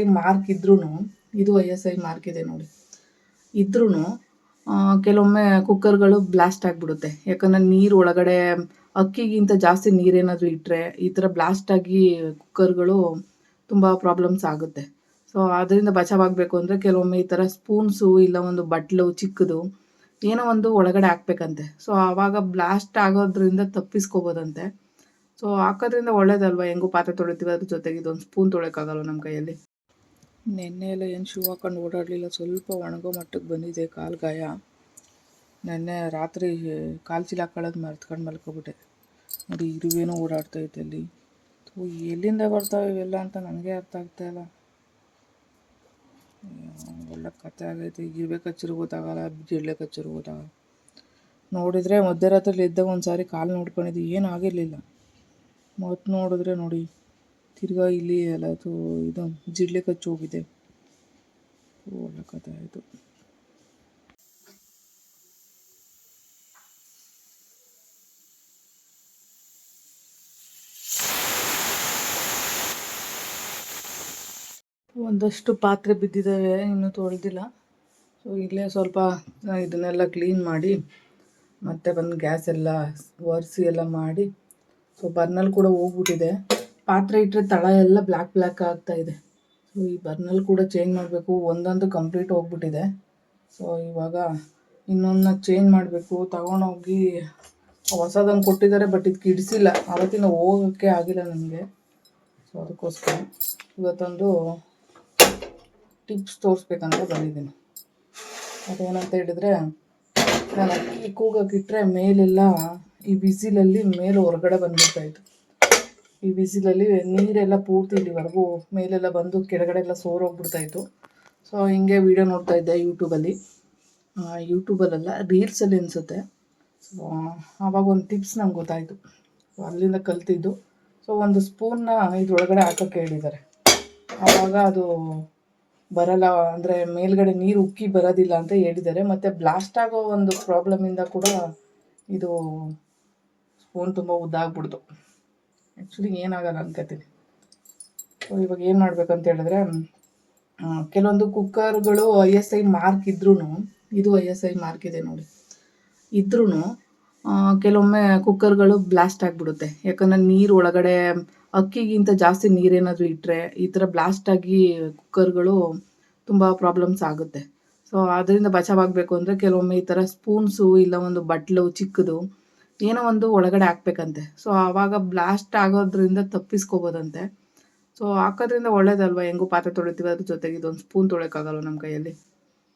I mark ಇದ್ರೂ ಇದು I S I mark ಇದೆ ನೋಡಿ. ಇದ್ರೂ ಕೆಲವೊಮ್ಮೆ ಕುಕ್ಕರ್ಗಳು ಬ್ಲಾಸ್ಟ್ ಆಗಿಬಿಡುತ್ತೆ. ಯಾಕಂದರೆ ನೀರು ಒಳಗಡೆ, ಅಕ್ಕಿಗಿಂತ ಜಾಸ್ತಿ ನೀರೇನಾದರೂ ಇಟ್ಟರೆ ಈ ಥರ ಬ್ಲಾಸ್ಟ್ ಆಗಿ ಕುಕ್ಕರ್ಗಳು ತುಂಬ ಪ್ರಾಬ್ಲಮ್ಸ್ ಆಗುತ್ತೆ. ಸೊ ಅದರಿಂದ ಬಚಾವಾಗಬೇಕು ಅಂದರೆ ಕೆಲವೊಮ್ಮೆ ಈ ಥರ ಸ್ಪೂನ್ಸು ಇಲ್ಲ ಒಂದು ಬಟ್ಲು ಚಿಕ್ಕದು ಏನೋ ಒಂದು ಒಳಗಡೆ ಹಾಕ್ಬೇಕಂತೆ. ಸೊ ಆವಾಗ ಬ್ಲಾಸ್ಟ್ ಆಗೋದ್ರಿಂದ ತಪ್ಪಿಸ್ಕೋಬೋದಂತೆ. ಸೊ ಹಾಕೋದ್ರಿಂದ ಒಳ್ಳೇದಲ್ವ? ಹೆಂಗೂ ಪಾತ್ರೆ ತೊಳಿತೀವಿ ಅದ್ರ ಜೊತೆಗೆ ಇದೊಂದು ಸ್ಪೂನ್ ತೊಳೆಯೋಕ್ಕಾಗಲ್ಲ ನಮ್ಮ ಕೈಯಲ್ಲಿ? ನೆನ್ನೆ ಎಲ್ಲ ಏನು ಶೂ ಹಾಕೊಂಡು ಓಡಾಡಲಿಲ್ಲ, ಸ್ವಲ್ಪ ಒಣಗೋ ಮಟ್ಟಕ್ಕೆ ಬಂದಿದೆ ಕಾಲು ಗಾಯ. ನೆನ್ನೆ ರಾತ್ರಿ ಕಾಲು ಚೀಲ ಹಾಕೊಳ್ಳೋದು ಮರ್ತ್ಕೊಂಡು ಮಲ್ಕೋಬಿಟ್ಟೆ. ನೋಡಿ ಇರುವೇನೋ ಓಡಾಡ್ತೈತೆ ಅಲ್ಲಿ. ಥೂ, ಎಲ್ಲಿಂದ ಬರ್ತಾವೆ ಇವೆಲ್ಲ ಅಂತ ನನಗೆ ಅರ್ಥ ಆಗ್ತಾ ಇಲ್ಲ. ಒಳ್ಳೆ ಕತೆ ಆಗೈತೆ. ಇರುವೆ ಕಚ್ಚಿರು ಗೊತ್ತಾಗಲ್ಲ ಜಿಳ್ಳೆ ಕಚ್ಚಿರು ಗೊತ್ತಾಗಲ್ಲ ನೋಡಿದರೆ ಮಧ್ಯರಾತ್ರಿಲಿ ಎದ್ದಾಗ ಒಂದು ಸಾರಿ ಕಾಲು ನೋಡ್ಕೊಂಡಿದ್ದು. ಏನೂ ಆಗಿರಲಿಲ್ಲ. ಮತ್ತು ನೋಡಿದ್ರೆ ನೋಡಿ ತಿರ್ಗಾ ಇಲ್ಲಿ ಎಲ್ಲ ಅದು ಇದು ಜಿಡ್ಲೆ ಕಚ್ಚಿ ಹೋಗಿದೆ. ಒಳ್ಳೆ ಒಂದಷ್ಟು ಪಾತ್ರೆ ಬಿದ್ದಿದ್ದಾವೆ, ಇನ್ನೂ ತೊಳೆದಿಲ್ಲ. ಸೊ ಇಲ್ಲೇ ಸ್ವಲ್ಪ ಇದನ್ನೆಲ್ಲ ಕ್ಲೀನ್ ಮಾಡಿ, ಮತ್ತೆ ಬಂದು ಗ್ಯಾಸ್ ಎಲ್ಲ ಒರೆಸಿ ಎಲ್ಲ ಮಾಡಿ. ಸೊ ಬರ್ನಲ್ಲಿ ಕೂಡ ಹೋಗ್ಬಿಟ್ಟಿದೆ. ಪಾತ್ರೆ ಇಟ್ಟರೆ ತಳ ಎಲ್ಲ ಬ್ಲ್ಯಾಕ್ ಬ್ಲ್ಯಾಕ್ ಆಗ್ತಾ ಇದೆ. ಸೊ ಈ ಬರ್ನಲ್ ಕೂಡ ಚೇಂಜ್ ಮಾಡಬೇಕು. ಒಂದೊಂದು ಕಂಪ್ಲೀಟ್ ಹೋಗ್ಬಿಟ್ಟಿದೆ. ಸೊ ಇವಾಗ ಇನ್ನೊಂದನ್ನ ಚೇಂಜ್ ಮಾಡಬೇಕು. ತಗೊಂಡೋಗಿ ಹೊಸದನ್ನು ಕೊಟ್ಟಿದ್ದಾರೆ ಬಟ್ ಇದಕ್ಕೆ ಇಡಿಸಿಲ್ಲ. ಆವತ್ತಿನ ಹೋಗೋಕ್ಕೆ ಆಗಿಲ್ಲ ನನಗೆ. ಸೊ ಅದಕ್ಕೋಸ್ಕರ ಇವತ್ತೊಂದು ಟಿಪ್ಸ್ ತೋರಿಸ್ಬೇಕಂತ ಬಂದಿದ್ದೀನಿ. ಅದೇನಂತ ಹೇಳಿದರೆ, ನಾನು ಅಕ್ಕಿ ಕೂಗಕ್ಕಿಟ್ರೆ ಮೇಲೆಲ್ಲ ಈ ಬಿಸಿಲಲ್ಲಿ ಮೇಲೆ ಹೊರಗಡೆ ಬಂದ್ಬಿಡ್ತಾಯಿತ್ತು ಈ ಬಿಸಿಲಲ್ಲಿ ನೀರೆಲ್ಲ ಪೂರ್ತಿ ಇಲ್ಲಿವರೆಗೂ ಮೇಲೆಲ್ಲ ಬಂದು ಕೆಳಗಡೆ ಎಲ್ಲ ಸೋರೋಗ್ಬಿಡ್ತಾಯಿತ್ತು ಸೊ ಹಿಂಗೆ ವೀಡಿಯೋ ನೋಡ್ತಾ ಇದ್ದೆ ಯೂಟ್ಯೂಬಲ್ಲಿ ಯೂಟ್ಯೂಬಲ್ಲೆಲ್ಲ ರೀಲ್ಸಲ್ಲಿ ಅನಿಸುತ್ತೆ. ಸೊ ಆವಾಗ ಒಂದು ಟಿಪ್ಸ್ ನಂಗೆ ಗೊತ್ತಾಯಿತು. ಅಲ್ಲಿಂದ ಕಲ್ತಿದ್ದು. ಸೊ ಒಂದು ಸ್ಪೂನ್ನ ಇದ್ರೊಳಗಡೆ ಹಾಕೋಕ್ಕೆ ಹೇಳಿದ್ದಾರೆ. ಆವಾಗ ಅದು ಬರಲ್ಲ, ಅಂದರೆ ಮೇಲ್ಗಡೆ ನೀರು ಉಕ್ಕಿ ಬರೋದಿಲ್ಲ ಅಂತ ಹೇಳಿದ್ದಾರೆ. ಮತ್ತು ಬ್ಲಾಸ್ಟ್ ಆಗೋ ಒಂದು ಪ್ರಾಬ್ಲಮಿಂದ ಕೂಡ ಇದು ಸ್ಪೂನ್ ತುಂಬ ಉದ್ದಾಗ್ಬಿಡ್ತು. ಆ್ಯಕ್ಚುಲಿ ಏನಾಗಲ್ಲ ಅನ್ಕೋತೀನಿ ಸೊ ಇವಾಗ ಏನು ಮಾಡ್ಬೇಕಂತ ಹೇಳಿದ್ರೆ ಕೆಲವೊಂದು ಕುಕ್ಕರ್ಗಳು ಐ ಎಸ್ ಐ ಮಾರ್ಕ್ ಇದ್ರೂ ಇದು ಐ ಎಸ್ ಐ ಮಾರ್ಕ್ ಇದೆ ನೋಡಿ. ಇದ್ರೂ ಕೆಲವೊಮ್ಮೆ ಕುಕ್ಕರ್ಗಳು ಬ್ಲಾಸ್ಟ್ ಆಗಿಬಿಡುತ್ತೆ. ಯಾಕಂದರೆ ನೀರು ಒಳಗಡೆ, ಅಕ್ಕಿಗಿಂತ ಜಾಸ್ತಿ ನೀರೇನಾದರೂ ಇಟ್ಟರೆ ಈ ಥರ ಬ್ಲಾಸ್ಟ್ ಆಗಿ ಕುಕ್ಕರ್ಗಳು ತುಂಬ ಪ್ರಾಬ್ಲಮ್ಸ್ ಆಗುತ್ತೆ. ಸೊ ಅದರಿಂದ ಬಚಾವಾಗಬೇಕು ಅಂದರೆ ಕೆಲವೊಮ್ಮೆ ಈ ಥರ ಸ್ಪೂನ್ಸು ಇಲ್ಲ ಒಂದು ಬಟ್ಲು ಚಿಕ್ಕದು ಏನೋ ಒಂದು ಒಳಗಡೆ ಹಾಕ್ಬೇಕಂತೆ. ಸೊ ಆವಾಗ ಬ್ಲಾಸ್ಟ್ ಆಗೋದ್ರಿಂದ ತಪ್ಪಿಸ್ಕೋಬೋದಂತೆ. ಸೊ ಹಾಕೋದ್ರಿಂದ ಒಳ್ಳೇದಲ್ವಾ? ಹೆಂಗೂ ಪಾತ್ರೆ ತೊಳಿತೀವಿ, ಅದ್ರ ಜೊತೆಗೆ ಇದೊಂದು ಸ್ಪೂನ್ ತೊಳೆಯೋಕ್ಕಾಗಲ್ಲ ನಮ್ಮ ಕೈಯಲ್ಲಿ?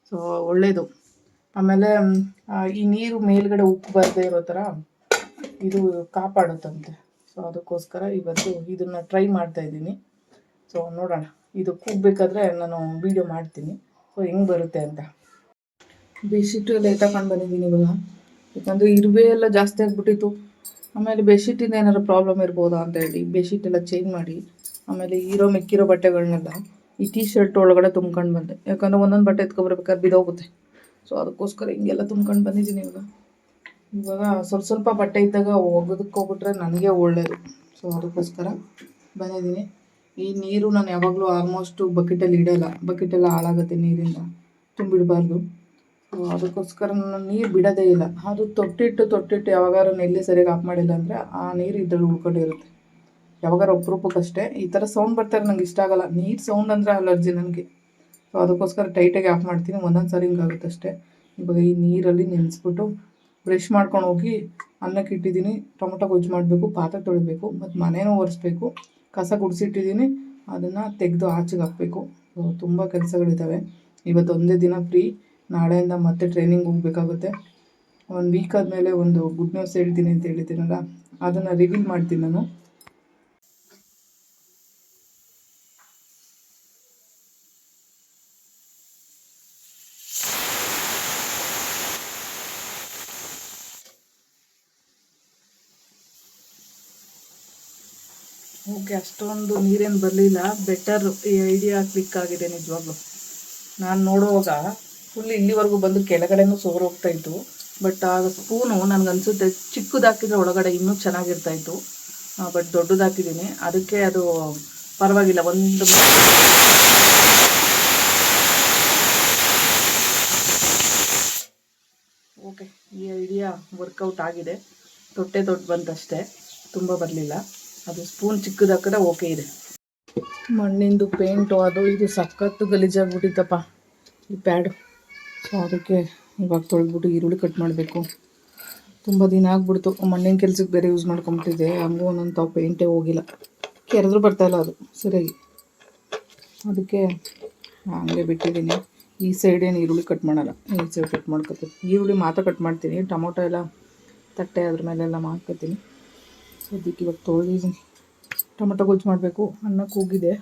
ಸೊ ಒಳ್ಳೆಯದು ಆಮೇಲೆ ಈ ನೀರು ಮೇಲ್ಗಡೆ ಉಪ್ಪು ಬರದೇ ಇರೋ ಥರ ಇದು ಕಾಪಾಡುತ್ತಂತೆ. ಸೊ ಅದಕ್ಕೋಸ್ಕರ ಇವತ್ತು ಇದನ್ನು ಟ್ರೈ ಮಾಡ್ತಾ ಇದ್ದೀನಿ. ಸೊ ನೋಡೋಣ. ಇದು ಕೂಗಬೇಕಾದ್ರೆ ನಾನು ವೀಡಿಯೋ ಮಾಡ್ತೀನಿ. ಸೊ ಹೆಂಗೆ ಬರುತ್ತೆ ಅಂತ. ಬೆಡ್ಶೀಟು ಎಲ್ಲ ತಗೊಂಡು ಬಂದಿದ್ದೀನಿ ಇವಾಗ. ಯಾಕಂದರೆ ಇರುವೆ ಎಲ್ಲ ಜಾಸ್ತಿ ಆಗಿಬಿಟ್ಟಿತ್ತು. ಆಮೇಲೆ ಬೆಡ್ಶೀಟಿಂದ ಏನಾರು ಪ್ರಾಬ್ಲಮ್ ಇರ್ಬೋದಾ ಅಂತ ಹೇಳಿ, ಬೆಡ್ಶೀಟ್ ಎಲ್ಲ ಚೇಂಜ್ ಮಾಡಿ, ಆಮೇಲೆ ಇರೋ ಮಿಕ್ಕಿರೋ ಬಟ್ಟೆಗಳನ್ನೆಲ್ಲ ಈ ಟೀ ಶರ್ಟ್ ಒಳಗಡೆ ತುಂಬ್ಕೊಂಡು ಬಂದೆ. ಯಾಕಂದರೆ ಒಂದೊಂದು ಬಟ್ಟೆ ಎತ್ಕೊಬರ್ಬೇಕಾದ್ರೆ ಬಿದೋಗುತ್ತೆ. ಸೊ ಅದಕ್ಕೋಸ್ಕರ ಹಿಂಗೆಲ್ಲ ತುಂಬ್ಕೊಂಡು ಬಂದಿದ್ದೀನಿ ಇವಾಗ. ಇವಾಗ ಸ್ವಲ್ಪ ಸ್ವಲ್ಪ ಬಟ್ಟೆ ಇದ್ದಾಗ ಒಗೆದಕ್ಕೆ ಹೋಗ್ಬಿಟ್ರೆ ನನಗೆ ಒಳ್ಳೆಯದು ಸೊ ಅದಕ್ಕೋಸ್ಕರ ಬಂದಿದ್ದೀನಿ. ಈ ನೀರು ನಾನು ಯಾವಾಗಲೂ ಆಲ್ಮೋಸ್ಟು ಬಕೆಟಲ್ಲಿ ಇಡೋಲ್ಲ. ಬಕೆಟೆಲ್ಲ ಹಾಳಾಗುತ್ತೆ ನೀರಿಂದ. ತುಂಬಿಡಬಾರ್ದು. ಅದಕ್ಕೋಸ್ಕರ ನಾನು ನೀರು ಬಿಡೋದೇ ಇಲ್ಲ. ಅದು ತೊಟ್ಟಿಟ್ಟು ತೊಟ್ಟಿಟ್ಟು ಯಾವಾಗಾರು ನೆಲ್ಲಿ ಸರಿಯಾಗಿ ಆಫ್ ಮಾಡಿಲ್ಲ ಅಂದರೆ ಆ ನೀರು ಇದ್ರಲ್ಲಿ ಉಳ್ಕೊಂಡಿರುತ್ತೆ ಯಾವಾಗಾರು ಅಪರೂಪಕ್ಕಷ್ಟೇ ಈ ಥರ ಸೌಂಡ್ ಬರ್ತಾರೆ ನಂಗೆ ಇಷ್ಟ ಆಗಲ್ಲ. ನೀರು ಸೌಂಡ್ ಅಂದರೆ ಅಲರ್ಜಿ ನನಗೆ. ಸೊ ಅದಕ್ಕೋಸ್ಕರ ಟೈಟಾಗಿ ಆಫ್ ಮಾಡ್ತೀನಿ. ಒಂದೊಂದು ಸಾರಿ ಹಿಂಗಾಗುತ್ತೆ ಅಷ್ಟೇ. ಇವಾಗ ಈ ನೀರಲ್ಲಿ ನೆನೆಸ್ಬಿಟ್ಟು ಬ್ರಷ್ ಮಾಡ್ಕೊಂಡು ಹೋಗಿ ಅನ್ನಕ್ಕೆ ಇಟ್ಟಿದ್ದೀನಿ. ಟೊಮೊಟೊ ಗೊಜ್ಜು ಮಾಡಬೇಕು, ಪಾತ್ರೆ ತೊಳಿಬೇಕು, ಮತ್ತು ಮನೇನೂ ಒರೆಸ್ಬೇಕು, ಕಸ ಗುಡಿಸಿಟ್ಟಿದ್ದೀನಿ. ಅದನ್ನು ತೆಗೆದು ಆಚೆಗೆ ಹಾಕಬೇಕು. ತುಂಬ ಕೆಲಸಗಳಿದ್ದಾವೆ ಇವತ್ತು ಒಂದೇ ದಿನ ಫ್ರೀ ನಾಳೆಯಿಂದ ಮತ್ತೆ ಟ್ರೈನಿಂಗ್ ಹೋಗಬೇಕಾಗುತ್ತೆ. ಒಂದು ವೀಕ್ ಆದಮೇಲೆ ಒಂದು ಗುಡ್ ನ್ಯೂಸ್ ಹೇಳ್ತೀನಿ ಅಂತ ಹೇಳಿದ್ದೀನಲ್ಲ, ಅದನ್ನು ರಿವೀಲ್ ಮಾಡ್ತೀನಿ ನಾನು. ಓಕೆ, ಅಷ್ಟೊಂದು ನೀರೇನು ಬರಲಿಲ್ಲ. ಬೆಟರ್ ಐಡಿಯಾ ಕ್ಲಿಕ್ ಆಗಿದೆ ನಿಜವಾಗ್ಲೂ. ನಾನು ನೋಡುವಾಗ ಫುಲ್ ಇಲ್ಲಿವರೆಗೂ ಬಂದು ಕೆಳಗಡೆನೂ ಸೋರ್ ಹೋಗ್ತಾ ಇತ್ತು. ಬಟ್ ಆ ಸ್ಪೂನು ನನಗನ್ಸುತ್ತೆ ಚಿಕ್ಕದಾಕಿದ್ರೆ ಒಳಗಡೆ ಇನ್ನೂ ಚೆನ್ನಾಗಿರ್ತಾ ಇತ್ತು ಬಟ್ ದೊಡ್ಡದಾಕಿದ್ದೀನಿ. ಅದಕ್ಕೆ ಅದು ಪರವಾಗಿಲ್ಲ, ಒಂದು ಓಕೆ ಈ ಐಡಿಯಾ ವರ್ಕೌಟ್ ಆಗಿದೆ. ತೊಟ್ಟೆ ದೊಡ್ಡ ಬಂತಷ್ಟೇ, ತುಂಬ ಬರಲಿಲ್ಲ. ಅದು ಸ್ಪೂನ್ ಚಿಕ್ಕದಾಕಿದ್ರೆ ಓಕೆ ಇದೆ. ಮಣ್ಣಿಂದು ಪೇಂಟು ಅದು, ಇದು ಸಖತ್ತು ಗಲೀಜಾಗ್ಬಿಟ್ಟಿತ್ತಪ್ಪ. ಈ ಪ್ಯಾಡು ಸೊ ಅದಕ್ಕೆ ಇವಾಗ ತೊಳೆದ್ಬಿಟ್ಟು ಈರುಳ್ಳಿ ಕಟ್ ಮಾಡಬೇಕು. ತುಂಬ ದಿನ ಆಗ್ಬಿಡ್ತು. ಮಣ್ಣಿನ ಕೆಲ್ಸಕ್ಕೆ ಬೇರೆ ಯೂಸ್ ಮಾಡ್ಕೊಂಬಿಟ್ಟಿದ್ದೆ. ಹಂಗೂ ಒಂದೊಂದು ತಾವು ಪೇಂಟೇ ಹೋಗಿಲ್ಲ. ಕೆರೆದ್ರೂ ಬರ್ತಾಯಿಲ್ಲ ಅದು. ಸರಿಯಾಗಿ. ಅದಕ್ಕೆ ಹಂಗೆ ಬಿಟ್ಟಿದ್ದೀನಿ. ಈ ಸೈಡ್ ಏನು ಈರುಳ್ಳಿ ಕಟ್ ಮಾಡಲ್ಲ. ಈ ಸೈಡ್ ಕಟ್ ಮಾಡ್ಕೊತೀನಿ. ಈರುಳ್ಳಿ ಮಾತ್ರ ಕಟ್ ಮಾಡ್ತೀನಿ. ಟೊಮೊಟೊ ಎಲ್ಲ ತಟ್ಟೆ ಅದ್ರ ಮೇಲೆಲ್ಲ ಮಾಡ್ಕೊತೀನಿ. ಅದಕ್ಕೆ ಇವಾಗ ತೊಳೆದಿದ್ದೀನಿ. ಟೊಮೊಟೊ ಗೊಜ್ಜು ಮಾಡಬೇಕು. ಅನ್ನ ಕೂಗಿದೆ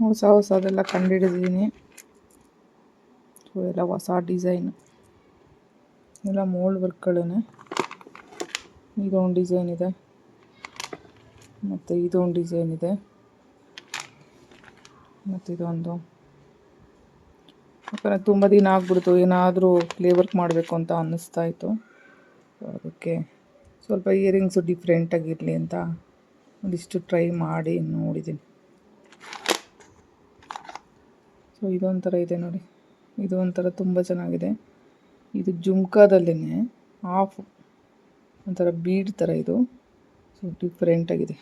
ಹೊಸ ಹೊಸದೆಲ್ಲ ಕಂಡುಹಿಡಿದಿದ್ದೀನಿ ಸೊ ಎಲ್ಲ ಹೊಸ ಡಿಸೈನ್. ಎಲ್ಲ ಮೋಲ್ಡ್ ವರ್ಕ್ಗಳೇ ಇದೊಂದು ಡಿಸೈನ್ ಇದೆ. ಮತ್ತು ಇದೊಂದು ಡಿಸೈನ್ ಇದೆ. ಮತ್ತು ಇದೊಂದು. ಯಾಕಂದರೆ ತುಂಬ ದಿನ ಆಗ್ಬಿಡ್ತು. ಏನಾದರೂ ಕ್ಲೇ ವರ್ಕ್ ಮಾಡಬೇಕು ಅಂತ ಅನ್ನಿಸ್ತಾ ಇತ್ತು. ಅದಕ್ಕೆ ಸ್ವಲ್ಪ ಇಯರಿಂಗ್ಸು ಡಿಫ್ರೆಂಟಾಗಿರಲಿ ಅಂತ ಒಂದಿಷ್ಟು ಟ್ರೈ ಮಾಡಿ ನೋಡಿದ್ದೀನಿ ಸೊ ಇದೊಂಥರ ಇದೆ ನೋಡಿ. ಇದು ಒಂಥರ ತುಂಬ ಚೆನ್ನಾಗಿದೆ. ಇದು ಜುಮ್ಕಾದಲ್ಲೇ ಆಫ್ ಒಂಥರ ಬೀಡ್ ಥರ ಇದು. ಸೊ ಡಿಫ್ರೆಂಟಾಗಿದೆ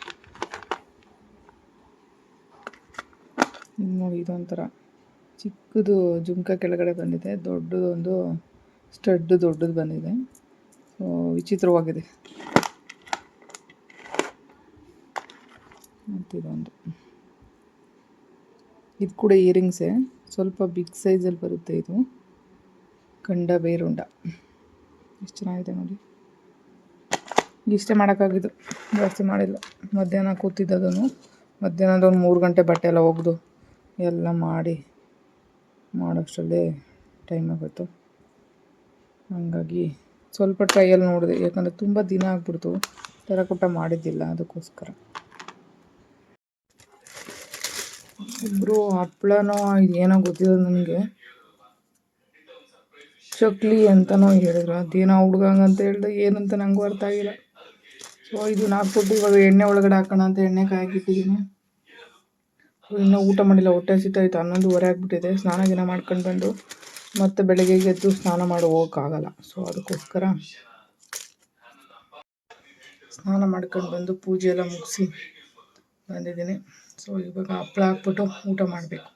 ನೋಡಿ ಇದೊಂಥರ ಚಿಕ್ಕದು ಜುಮ್ಕ ಕೆಳಗಡೆ ಬಂದಿದೆ. ದೊಡ್ಡದೊಂದು ಸ್ಟಡ್ ದೊಡ್ಡದು ಬಂದಿದೆ. ಸೊ ವಿಚಿತ್ರವಾಗಿದೆ. ಮತ್ತಿದೊಂದು. ಇದು ಕೂಡ ಇಯರಿಂಗ್ಸೇ ಸ್ವಲ್ಪ ಬಿಗ್ ಸೈಜಲ್ಲಿ ಬರುತ್ತೆ ಇದು. ಕಂಡ ಬೇರುಂಡ. ಎಷ್ಟು ಚೆನ್ನಾಗಿದೆ ನೋಡಿ. ಇಷ್ಟೇ ಮಾಡೋಕ್ಕಾಗಿದ್ದು. ಜಾಸ್ತಿ ಮಾಡಿಲ್ಲ. ಮಧ್ಯಾಹ್ನ ಕೂತಿದ್ದದನು ಮಧ್ಯಾಹ್ನದ ಒಂದು ಮೂರು ಗಂಟೆ ಬಟ್ಟೆ ಎಲ್ಲ ಒಗೆದು ಎಲ್ಲ ಮಾಡಿ ಮಾಡೋಷ್ಟರಲ್ಲೇ ಟೈಮ್ ಆಗೋಯ್ತು. ಹಾಗಾಗಿ ಸ್ವಲ್ಪ ಟ್ರೈಯಲ್ಲಿ ನೋಡಿದೆ. ಯಾಕಂದರೆ ತುಂಬ ದಿನ ಆಗ್ಬಿಡ್ತು. ತೆರಕೂಟ ಮಾಡಿದ್ದಿಲ್ಲ ಅದಕ್ಕೋಸ್ಕರ. ಇಬ್ಬರು ಹಪ್ಳನೋ ಏನೋ ಗೊತ್ತಿಲ್ಲ ನನಗೆ. ಚಕ್ಲಿ ಅಂತನೋ ಹೇಳಿದ್ರು. ಅದೇನೋ ಅಂತ ಹೇಳ್ದೆ, ಏನಂತ ನಂಗೂ ಅರ್ಥ ಆಗಿಲ್ಲ. ಸೊ ನಾ ಹಾಕ್ಬಿಟ್ಟು ಇವಾಗ ಎಣ್ಣೆ ಒಳಗಡೆ ಹಾಕೋಣ ಅಂತ ಎಣ್ಣೆ ಕಾಯಕ್ಕಿಟ್ಟಿದ್ದೀನಿ ಇನ್ನೂ ಊಟ ಮಾಡಿಲ್ಲ, ಹೊಟ್ಟೆ ಹಸಿತಾಯ್ತು. ಹನ್ನೊಂದುವರೆ ಆಗಿಬಿಟ್ಟಿದೆ. ಸ್ನಾನ ಗಿನ ಮಾಡ್ಕೊಂಡು ಬಂದು ಮತ್ತೆ ಬೆಳಗ್ಗೆ ಎದ್ದು ಸ್ನಾನ ಮಾಡಿ ಹೋಗೋಕ್ಕಾಗಲ್ಲ. ಸೊ, ಅದಕ್ಕೋಸ್ಕರ ಸ್ನಾನ ಮಾಡ್ಕೊಂಡು ಬಂದು ಪೂಜೆ ಎಲ್ಲ ಮುಗಿಸಿ ಬಂದಿದ್ದೀನಿ. ಸೊ ಇವಾಗ ಹಪ್ಪಳ ಹಾಕ್ಬಿಟ್ಟು ಊಟ ಮಾಡಬೇಕು.